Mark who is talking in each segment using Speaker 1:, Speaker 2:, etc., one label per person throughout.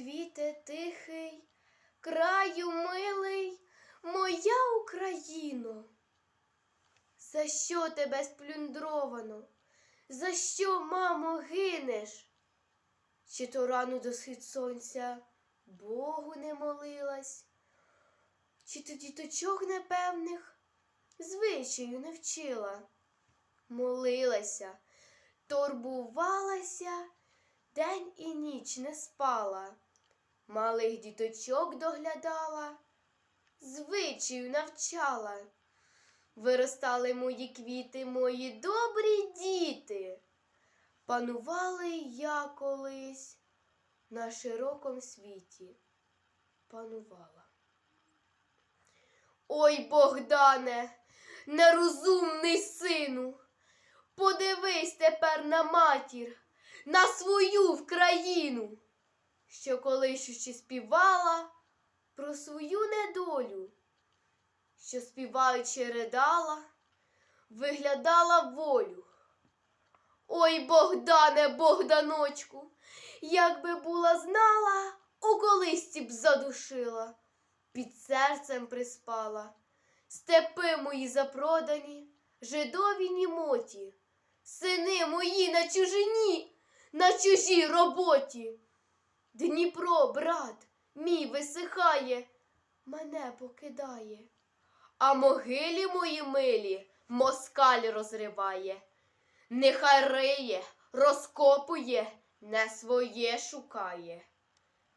Speaker 1: світе тихий, краю милий, моя Україно. За що тебе сплюндровано? За що, мамо, гинеш? Чи то рано до схід сонця Богу не молилась? Чи то діточок непевних звичаю не вчила? Молилася, турбувалася, день і ніч не спала, малих діточок доглядала, звичаю навчала. Виростали мої квіти, мої добрі діти. Панували я колись на широком світі. Панувала. Ой, Богдане, нерозумний сину, подивись тепер на матір, на свою вкраїну, що колись ще співала про свою недолю що співаючи ридала, виглядала волю. Ой, Богдане, Богданочку, як би була знала, у колисці б задушила, під серцем приспала. Степи мої запродані, жидові німоті, сини мої на чужині, на чужій роботі. Дніпро, брат, мій висихає, мене покидає. А могилі мої милі москаль розриває. Нехай риє, розкопує, не своє шукає.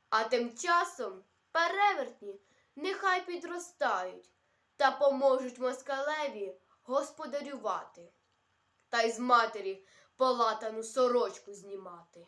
Speaker 1: А тим часом перевертні нехай підростають та поможуть москалеві господарювати, та й з матері полатану сорочку знімати.